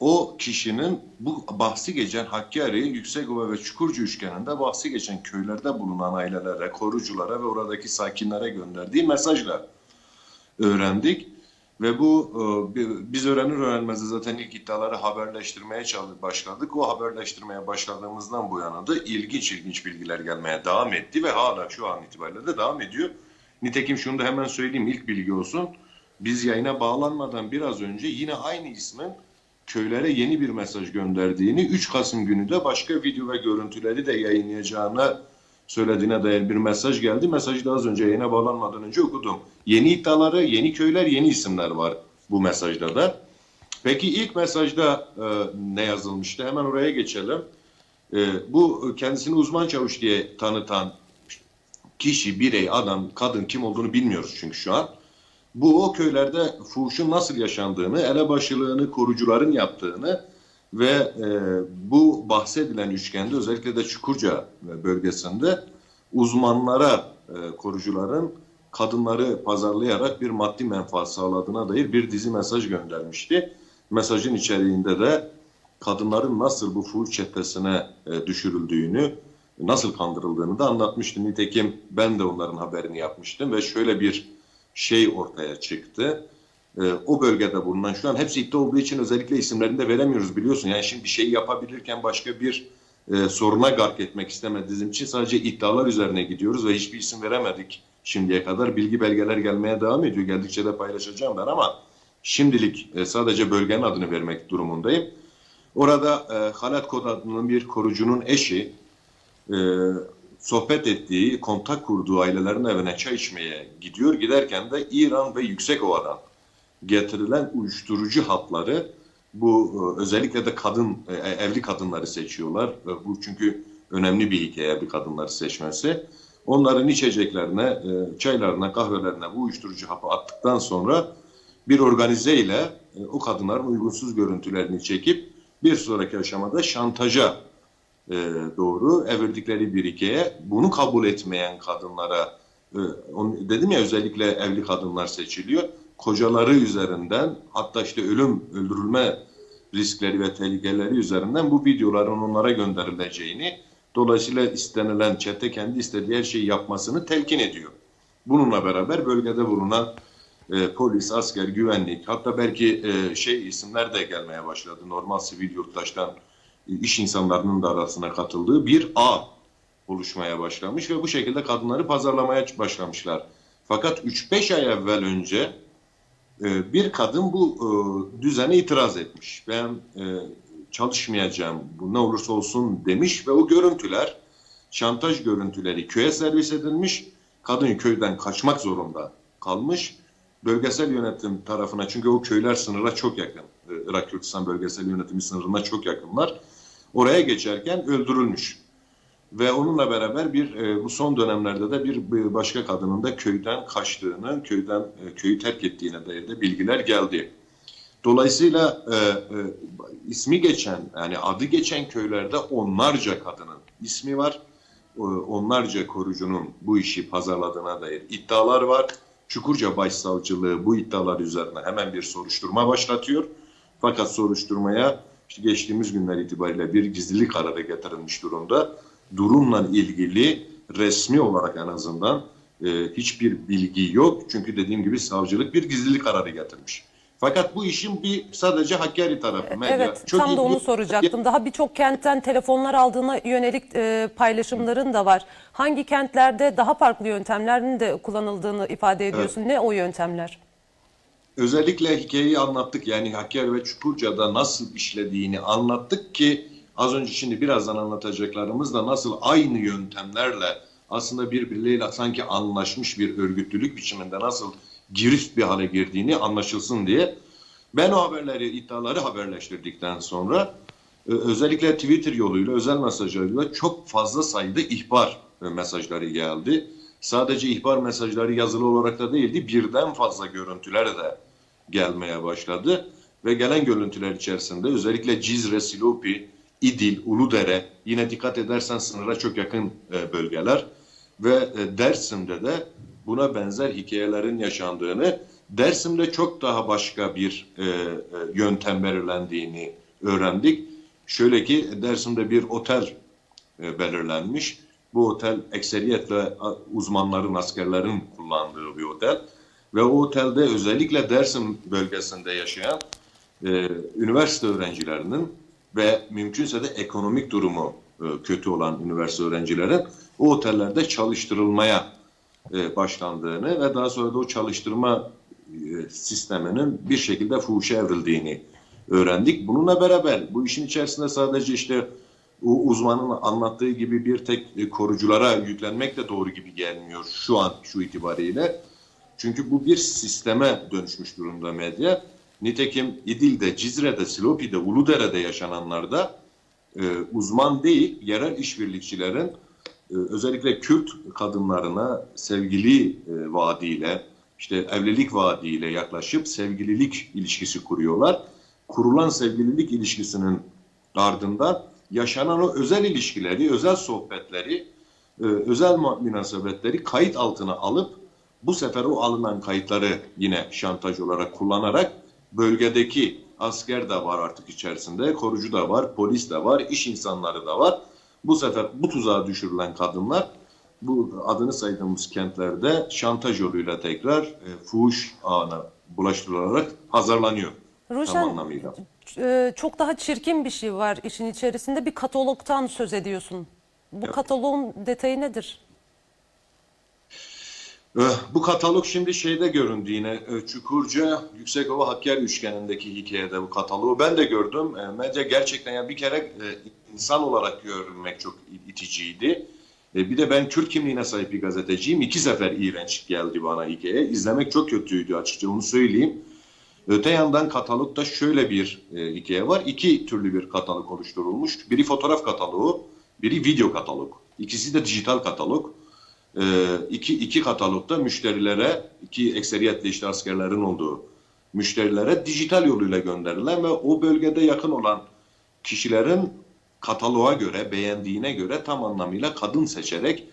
o kişinin bu bahsi geçen Hakkari, Yüksekova ve Çukurcu üçgeninde bahsi geçen köylerde bulunan ailelere, koruculara ve oradaki sakinlere gönderdiği mesajla öğrendik. Ve bu e, biz öğrenir öğrenmez zaten ilk iddiaları haberleştirmeye başladık. O haberleştirmeye başladığımızdan bu yana da ilginç ilginç bilgiler gelmeye devam etti ve hala şu an itibariyle de devam ediyor. Nitekim şunu da hemen söyleyeyim ilk bilgi olsun. Biz yayına bağlanmadan biraz önce yine aynı ismin köylere yeni bir mesaj gönderdiğini, 3 Kasım günü de başka video ve görüntüleri de yayınlayacağını söylediğine dair bir mesaj geldi. Mesajı da az önce yayına bağlanmadan önce okudum. Yeni iddiaları, yeni köyler, yeni isimler var bu mesajda da. Peki ilk mesajda e, ne yazılmıştı? Hemen oraya geçelim. E, bu kendisini uzman çavuş diye tanıtan kişi, birey, adam, kadın kim olduğunu bilmiyoruz çünkü şu an. Bu o köylerde fuhuşun nasıl yaşandığını, elebaşılığını korucuların yaptığını ve e, bu bahsedilen üçgende özellikle de Çukurca bölgesinde uzmanlara, e, korucuların kadınları pazarlayarak bir maddi menfaat sağladığına dair bir dizi mesaj göndermişti. Mesajın içeriğinde de kadınların nasıl bu fuhuş çetesine e, düşürüldüğünü, nasıl kandırıldığını da anlatmıştı. Nitekim ben de onların haberini yapmıştım ve şöyle bir şey ortaya çıktı. Ee, o bölgede bulunan şu an hepsi iddia olduğu için özellikle isimlerini de veremiyoruz biliyorsun. Yani şimdi bir şey yapabilirken başka bir e, soruna gark etmek istemediğim için sadece iddialar üzerine gidiyoruz ve hiçbir isim veremedik şimdiye kadar. Bilgi belgeler gelmeye devam ediyor. Geldikçe de paylaşacağım ben ama şimdilik e, sadece bölgenin adını vermek durumundayım. Orada e, Halat Kod adının bir korucunun eşi e, sohbet ettiği, kontak kurduğu ailelerin evine çay içmeye gidiyor. Giderken de İran ve Yüksekova'dan getirilen uyuşturucu hapları bu e, özellikle de kadın e, evli kadınları seçiyorlar. E, bu çünkü önemli bir hikaye evli kadınları seçmesi. Onların içeceklerine, çaylarına, kahvelerine bu uyuşturucu hapı attıktan sonra bir organize ile o kadınların uygunsuz görüntülerini çekip bir sonraki aşamada şantaja doğru evirdikleri bir hikaye. Bunu kabul etmeyen kadınlara, dedim ya özellikle evli kadınlar seçiliyor kocaları üzerinden hatta işte ölüm, öldürülme riskleri ve tehlikeleri üzerinden bu videoların onlara gönderileceğini dolayısıyla istenilen çete kendi istediği her şeyi yapmasını telkin ediyor. Bununla beraber bölgede bulunan e, polis, asker, güvenlik hatta belki e, şey isimler de gelmeye başladı. Normal sivil yurttaştan e, iş insanlarının da arasına katıldığı bir ağ oluşmaya başlamış ve bu şekilde kadınları pazarlamaya başlamışlar. Fakat 3-5 ay evvel önce ee, bir kadın bu e, düzene itiraz etmiş. Ben e, çalışmayacağım, bu ne olursa olsun demiş ve o görüntüler, şantaj görüntüleri köye servis edilmiş. Kadın köyden kaçmak zorunda kalmış. Bölgesel yönetim tarafına çünkü o köyler sınıra çok yakın. E, Irak Kürdistan bölgesel yönetimi sınırına çok yakınlar. Oraya geçerken öldürülmüş. Ve onunla beraber bir e, bu son dönemlerde de bir, bir başka kadının da köyden kaçtığını, köyden e, köyü terk ettiğine dair de bilgiler geldi. Dolayısıyla e, e, ismi geçen yani adı geçen köylerde onlarca kadının ismi var. E, onlarca korucunun bu işi pazarladığına dair iddialar var. Çukurca Başsavcılığı bu iddialar üzerine hemen bir soruşturma başlatıyor. Fakat soruşturmaya işte geçtiğimiz günler itibariyle bir gizlilik kararı getirilmiş durumda durumla ilgili resmi olarak en azından e, hiçbir bilgi yok. Çünkü dediğim gibi savcılık bir gizlilik kararı getirmiş. Fakat bu işin bir sadece Hakkari tarafı. Medya. Evet Çok tam da onu soracaktım. Daha birçok kentten telefonlar aldığına yönelik e, paylaşımların da var. Hangi kentlerde daha farklı yöntemlerin de kullanıldığını ifade ediyorsun. Evet. Ne o yöntemler? Özellikle hikayeyi anlattık. Yani Hakkari ve Çukurca'da nasıl işlediğini anlattık ki Az önce şimdi birazdan anlatacaklarımız da nasıl aynı yöntemlerle aslında birbirleriyle sanki anlaşmış bir örgütlülük biçiminde nasıl girift bir hale girdiğini anlaşılsın diye ben o haberleri, iddiaları haberleştirdikten sonra e, özellikle Twitter yoluyla, özel mesajlarıyla çok fazla sayıda ihbar mesajları geldi. Sadece ihbar mesajları yazılı olarak da değildi, birden fazla görüntüler de gelmeye başladı. Ve gelen görüntüler içerisinde özellikle Cizre, Silopi, İdil, Uludere yine dikkat edersen sınıra çok yakın e, bölgeler ve e, Dersim'de de buna benzer hikayelerin yaşandığını, Dersim'de çok daha başka bir e, yöntem belirlendiğini öğrendik. Şöyle ki Dersim'de bir otel belirlenmiş. Bu otel ekseriyetle uzmanların, askerlerin kullandığı bir otel. Ve o otelde özellikle Dersim bölgesinde yaşayan e, üniversite öğrencilerinin ve mümkünse de ekonomik durumu e, kötü olan üniversite öğrencilerin o otellerde çalıştırılmaya e, başlandığını ve daha sonra da o çalıştırma e, sisteminin bir şekilde fuhuşa evrildiğini öğrendik. Bununla beraber bu işin içerisinde sadece işte uzmanın anlattığı gibi bir tek e, koruculara yüklenmek de doğru gibi gelmiyor şu an şu itibariyle. Çünkü bu bir sisteme dönüşmüş durumda medya. Nitekim İdil'de, Cizre'de, Silopi'de, Uludere'de yaşananlarda e, uzman değil, yerel işbirlikçilerin e, özellikle Kürt kadınlarına sevgili e, vaadiyle, işte evlilik vaadiyle yaklaşıp sevgililik ilişkisi kuruyorlar. Kurulan sevgililik ilişkisinin ardından yaşanan o özel ilişkileri, özel sohbetleri, e, özel münasebetleri kayıt altına alıp bu sefer o alınan kayıtları yine şantaj olarak kullanarak bölgedeki asker de var artık içerisinde, korucu da var, polis de var, iş insanları da var. Bu sefer bu tuzağa düşürülen kadınlar bu adını saydığımız kentlerde şantaj yoluyla tekrar e, fuhuş ağına bulaştırılarak hazırlanıyor. Ruşen, Tam anlamıyla. E, çok daha çirkin bir şey var işin içerisinde. Bir katalogtan söz ediyorsun. Bu kataloğun detayı nedir? Bu katalog şimdi şeyde göründü yine Çukurca Yüksekova Hakkari üçgenindeki hikayede bu kataloğu ben de gördüm. Eh, Medya gerçekten yani bir kere eh, insan olarak görmek çok iticiydi. Bir de ben Kürt kimliğine sahip bir gazeteciyim. İki sefer iğrenç geldi bana hikaye. İzlemek çok kötüydü açıkça onu söyleyeyim. Öte yandan katalogda şöyle bir e, hikaye var. İki türlü bir katalog oluşturulmuş. Biri fotoğraf kataloğu, biri video katalog. İkisi de dijital katalog. E, iki, iki katalogda müşterilere, iki ekseriyetle işte askerlerin olduğu müşterilere dijital yoluyla gönderilen ve o bölgede yakın olan kişilerin kataloğa göre, beğendiğine göre tam anlamıyla kadın seçerek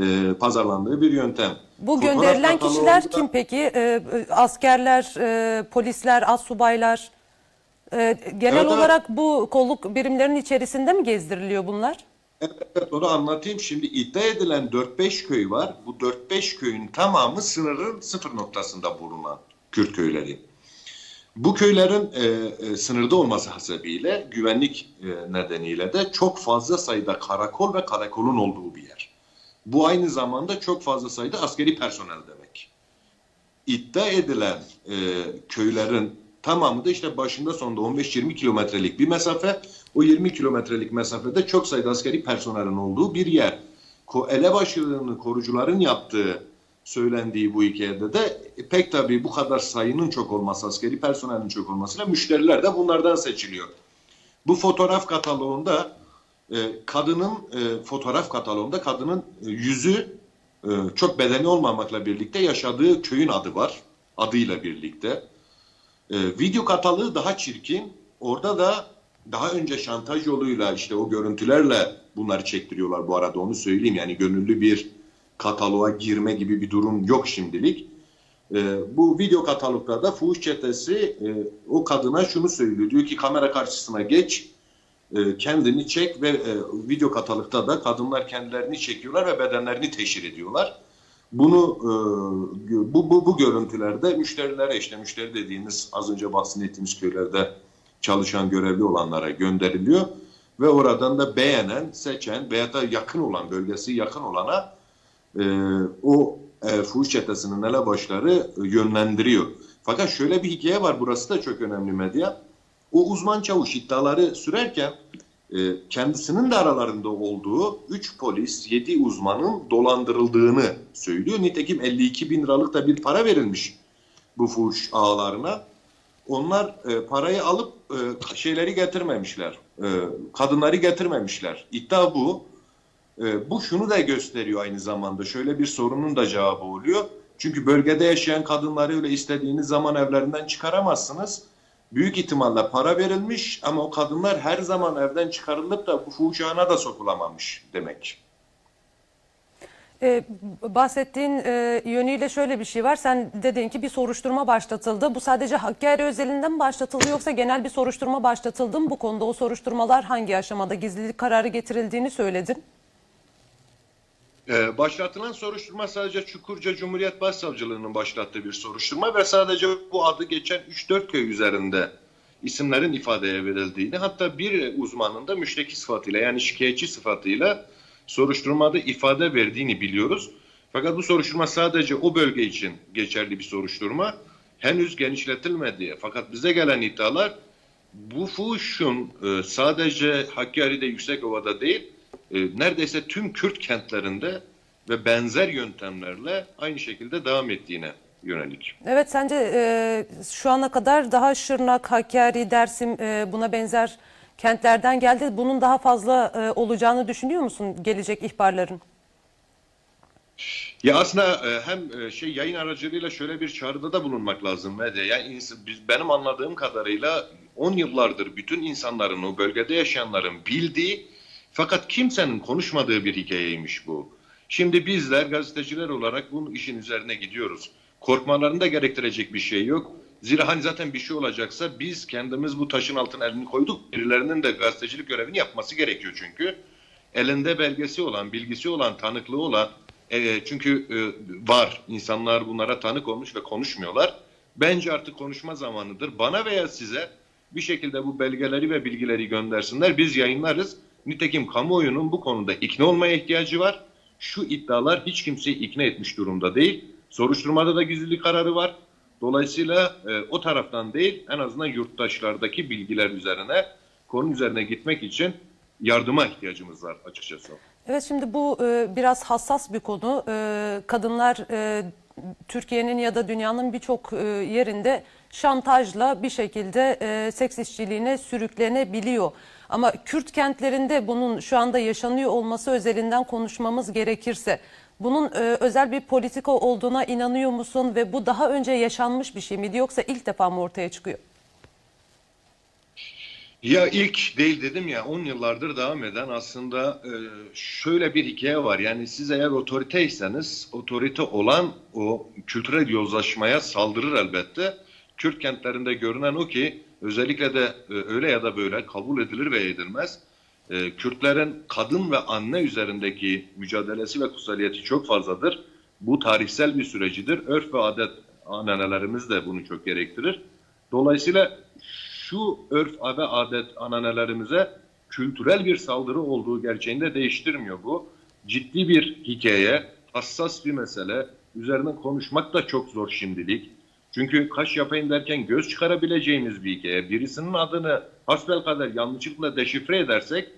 e, pazarlandığı bir yöntem. Bu Fotoğraf gönderilen kişiler kataloğunda- kim peki? E, e, askerler, e, polisler, assubaylar. E, genel evet. olarak bu kolluk birimlerinin içerisinde mi gezdiriliyor bunlar? Evet onu anlatayım. Şimdi iddia edilen 4-5 köy var. Bu 4-5 köyün tamamı sınırın sıfır noktasında bulunan Kürt köyleri. Bu köylerin e, e, sınırda olması hasebiyle güvenlik e, nedeniyle de çok fazla sayıda karakol ve karakolun olduğu bir yer. Bu aynı zamanda çok fazla sayıda askeri personel demek. İddia edilen e, köylerin tamamı da işte başında sonunda 15-20 kilometrelik bir mesafe. O 20 kilometrelik mesafede çok sayıda askeri personelin olduğu bir yer. Ko elebaşılığını korucuların yaptığı söylendiği bu hikayede de e, pek tabii bu kadar sayının çok olması, askeri personelin çok olmasıyla müşteriler de bunlardan seçiliyor. Bu fotoğraf kataloğunda e, kadının e, fotoğraf kataloğunda kadının e, yüzü e, çok bedeni olmamakla birlikte yaşadığı köyün adı var. Adıyla birlikte. E, video kataloğu daha çirkin. Orada da daha önce şantaj yoluyla işte o görüntülerle bunları çektiriyorlar bu arada onu söyleyeyim. Yani gönüllü bir kataloğa girme gibi bir durum yok şimdilik. E, bu video katalogda da fuhuş çetesi e, o kadına şunu söylüyor. Diyor ki kamera karşısına geç, e, kendini çek ve e, video katalogda da kadınlar kendilerini çekiyorlar ve bedenlerini teşhir ediyorlar. Bunu e, bu, bu bu görüntülerde müşterilere işte müşteri dediğiniz az önce bahsettiğimiz köylerde çalışan görevli olanlara gönderiliyor ve oradan da beğenen, seçen veya da yakın olan bölgesi yakın olana e, o e, fuhuş çetesinin elebaşları e, yönlendiriyor. Fakat şöyle bir hikaye var burası da çok önemli medya. O uzman çavuş iddiaları sürerken e, kendisinin de aralarında olduğu 3 polis, 7 uzmanın dolandırıldığını söylüyor. Nitekim 52 bin liralık da bir para verilmiş bu fuhuş ağlarına. Onlar e, parayı alıp e, şeyleri getirmemişler. E, kadınları getirmemişler. İddia bu. E, bu şunu da gösteriyor aynı zamanda. Şöyle bir sorunun da cevabı oluyor. Çünkü bölgede yaşayan kadınları öyle istediğiniz zaman evlerinden çıkaramazsınız. Büyük ihtimalle para verilmiş ama o kadınlar her zaman evden çıkarılıp da bu fuhuşağına da sokulamamış demek. Ee, bahsettiğin e, yönüyle şöyle bir şey var. Sen dedin ki bir soruşturma başlatıldı. Bu sadece Hakkari özelinden mi başlatıldı yoksa genel bir soruşturma başlatıldı mı bu konuda? O soruşturmalar hangi aşamada? Gizlilik kararı getirildiğini söyledin. Ee, başlatılan soruşturma sadece Çukurca Cumhuriyet Başsavcılığı'nın başlattığı bir soruşturma ve sadece bu adı geçen 3-4 köy üzerinde isimlerin ifadeye verildiğini hatta bir uzmanın da müşteki sıfatıyla yani şikayetçi sıfatıyla soruşturmada ifade verdiğini biliyoruz. Fakat bu soruşturma sadece o bölge için geçerli bir soruşturma. Henüz genişletilmedi. Fakat bize gelen iddialar bu fuhuşun e, sadece Hakkari'de Yüksekova'da değil, e, neredeyse tüm Kürt kentlerinde ve benzer yöntemlerle aynı şekilde devam ettiğine yönelik. Evet sence e, şu ana kadar daha Şırnak, Hakkari, Dersim e, buna benzer kentlerden geldi. Bunun daha fazla e, olacağını düşünüyor musun gelecek ihbarların? Ya aslında e, hem e, şey yayın aracılığıyla şöyle bir çağrıda da bulunmak lazım de yani biz- benim anladığım kadarıyla 10 yıllardır bütün insanların o bölgede yaşayanların bildiği fakat kimsenin konuşmadığı bir hikayeymiş bu. Şimdi bizler gazeteciler olarak bunun işin üzerine gidiyoruz. Korkmalarını da gerektirecek bir şey yok. Zira hani zaten bir şey olacaksa biz kendimiz bu taşın altına elini koyduk. Birilerinin de gazetecilik görevini yapması gerekiyor çünkü. Elinde belgesi olan, bilgisi olan, tanıklığı olan e, çünkü e, var insanlar bunlara tanık olmuş ve konuşmuyorlar. Bence artık konuşma zamanıdır. Bana veya size bir şekilde bu belgeleri ve bilgileri göndersinler. Biz yayınlarız. Nitekim kamuoyunun bu konuda ikna olmaya ihtiyacı var. Şu iddialar hiç kimseyi ikna etmiş durumda değil. Soruşturmada da gizlilik kararı var. Dolayısıyla e, o taraftan değil en azından yurttaşlardaki bilgiler üzerine konu üzerine gitmek için yardıma ihtiyacımız var açıkçası. Evet şimdi bu e, biraz hassas bir konu. E, kadınlar e, Türkiye'nin ya da dünyanın birçok e, yerinde şantajla bir şekilde e, seks işçiliğine sürüklenebiliyor. Ama Kürt kentlerinde bunun şu anda yaşanıyor olması özelinden konuşmamız gerekirse bunun e, özel bir politika olduğuna inanıyor musun ve bu daha önce yaşanmış bir şey miydi yoksa ilk defa mı ortaya çıkıyor? Ya ilk değil dedim ya 10 yıllardır devam eden aslında e, şöyle bir hikaye var. Yani siz eğer otoriteyseniz otorite olan o kültürel yozlaşmaya saldırır elbette. Kürt kentlerinde görünen o ki özellikle de e, öyle ya da böyle kabul edilir ve edilmez. E, Kürtlerin kadın ve anne üzerindeki mücadelesi ve kutsaliyeti çok fazladır. Bu tarihsel bir sürecidir. Örf ve adet ananelerimiz de bunu çok gerektirir. Dolayısıyla şu örf ve adet ananelerimize kültürel bir saldırı olduğu gerçeğini de değiştirmiyor bu. Ciddi bir hikaye, hassas bir mesele. Üzerine konuşmak da çok zor şimdilik. Çünkü kaş yapayım derken göz çıkarabileceğimiz bir hikaye. Birisinin adını hasbelkader yanlışlıkla deşifre edersek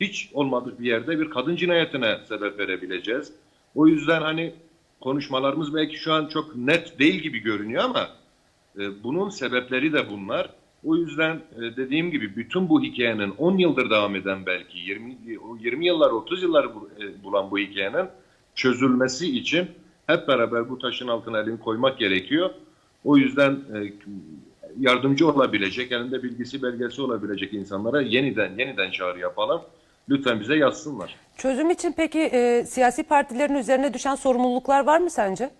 hiç olmadık bir yerde bir kadın cinayetine sebep verebileceğiz. O yüzden hani konuşmalarımız belki şu an çok net değil gibi görünüyor ama e, bunun sebepleri de bunlar. O yüzden e, dediğim gibi bütün bu hikayenin 10 yıldır devam eden belki 20 o 20 yıllar 30 yıllar bu- e, bulan bu hikayenin çözülmesi için hep beraber bu taşın altına elini koymak gerekiyor. O yüzden e, yardımcı olabilecek, elinde bilgisi belgesi olabilecek insanlara yeniden yeniden çağrı yapalım. Lütfen bize yazsınlar. Çözüm için peki e, siyasi partilerin üzerine düşen sorumluluklar var mı sence?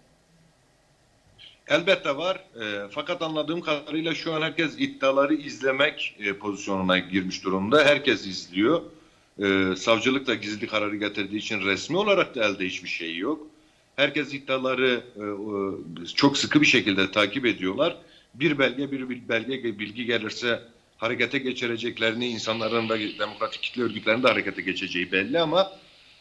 Elbette var. E, fakat anladığım kadarıyla şu an herkes iddiaları izlemek e, pozisyonuna girmiş durumda. Herkes izliyor. E, savcılık da gizli kararı getirdiği için resmi olarak da elde hiçbir şey yok. Herkes iddiaları e, çok sıkı bir şekilde takip ediyorlar. Bir belge bir belge bilgi gelirse harekete geçireceklerini insanların da demokratik kitle örgütlerinin de harekete geçeceği belli ama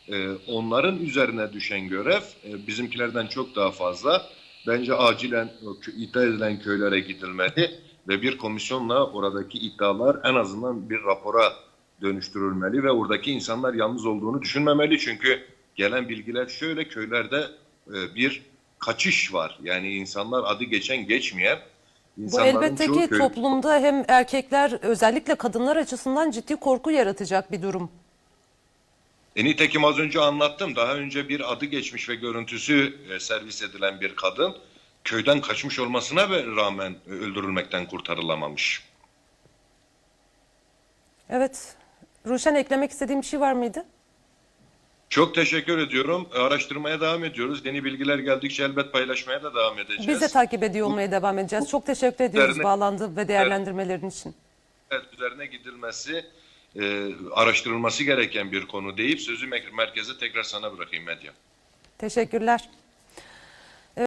e, onların üzerine düşen görev e, bizimkilerden çok daha fazla. Bence acilen iddia edilen köylere gidilmeli ve bir komisyonla oradaki iddialar en azından bir rapora dönüştürülmeli ve oradaki insanlar yalnız olduğunu düşünmemeli. Çünkü gelen bilgiler şöyle köylerde e, bir kaçış var. Yani insanlar adı geçen geçmeyen Bu elbette ki köy- toplumda hem erkekler özellikle kadınlar açısından ciddi korku yaratacak bir durum. E nitekim az önce anlattım. Daha önce bir adı geçmiş ve görüntüsü e, servis edilen bir kadın köyden kaçmış olmasına rağmen e, öldürülmekten kurtarılamamış. Evet. Ruşen eklemek istediğim bir şey var mıydı? Çok teşekkür ediyorum. Araştırmaya devam ediyoruz. Yeni bilgiler geldikçe elbet paylaşmaya da devam edeceğiz. Biz de takip ediyor olmaya devam edeceğiz. Çok teşekkür ediyoruz Üzerine- bağlandı ve değerlendirmelerin için. Evet, üzerine gidilmesi, e, araştırılması gereken bir konu deyip sözü mer- merkeze tekrar sana bırakayım Medya. Teşekkürler.